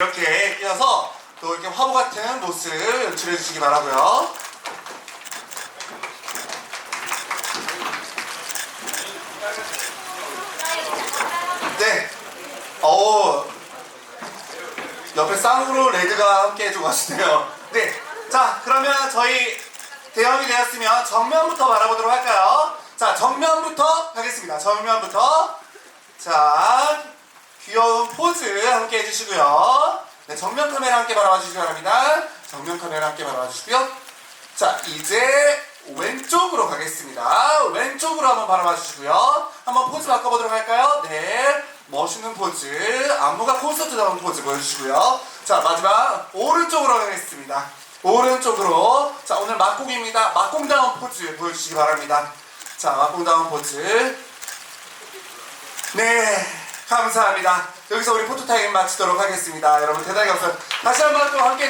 이렇게 끼어서 또 이렇게 화보 같은 모습 연출해 주시기 바라고요. 네. 어 옆에 쌍으로 레드가 함께 해주고 가시네요. 네. 자, 그러면 저희 대형이 되었으면 정면부터 바라보도록 할까요? 자, 정면부터 하겠습니다. 정면부터. 자, 함께 해주시고요. 네, 정면 카메라 함께 바라봐 주시기 바랍니다. 정면 카메라 함께 바라봐 주시고요. 자, 이제 왼쪽으로 가겠습니다. 왼쪽으로 한번 바라봐 주시고요. 한번 포즈 바꿔보도록 할까요? 네. 멋있는 포즈. 안무가 콘서트다운 포즈 보여주시고요. 자, 마지막 오른쪽으로 가겠습니다. 오른쪽으로. 자, 오늘 막공입니다. 막공다운 포즈 보여주시기 바랍니다. 자, 막공다운 포즈. 네, 감사합니다. 여기서 우리 포토타임 마치도록 하겠습니다. 여러분 대단히 감사합니다. 다시 한번 또 함께